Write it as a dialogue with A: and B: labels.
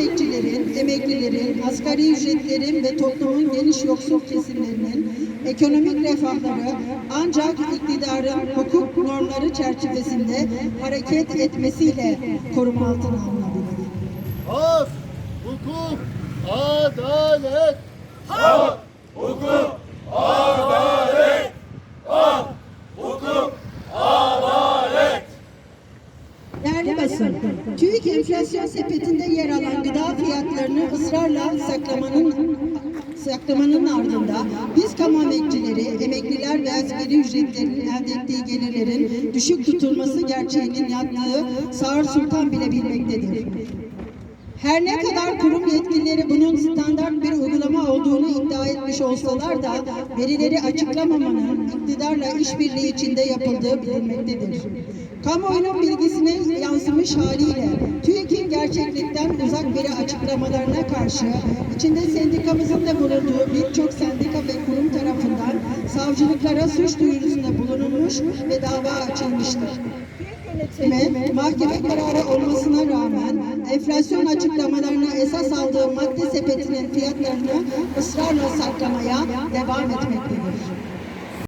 A: emekçilerin, emeklilerin, asgari ücretlerin ve toplumun geniş yoksul kesimlerinin ekonomik refahları ancak iktidarın hukuk normları çerçevesinde hareket etmesiyle koruma altına alınabilir.
B: Hak, hukuk, adalet.
A: Değerli basın, TÜİK enflasyon sepetinde yer alan saklamanın saklamanın ardında biz kamu emekçileri, emekliler ve asgari ücretlerin elde ettiği gelirlerin düşük tutulması gerçeğinin yattığı Sağır Sultan bile bilmektedir. Her ne kadar kurum yetkilileri iddia etmiş olsalar da verileri açıklamamanın iktidarla işbirliği içinde yapıldığı bilinmektedir. Kamuoyunun bilgisine yansımış haliyle TÜİK'in gerçeklikten uzak veri açıklamalarına karşı içinde sendikamızın da bulunduğu birçok sendika ve kurum savcılıklara suç duyurusunda bulunulmuş ve dava açılmıştır yönetimi mahkeme kararı olmasına rağmen enflasyon açıklamalarını esas aldığı madde sepetinin fiyatlarını ısrarla saklamaya devam etmektedir.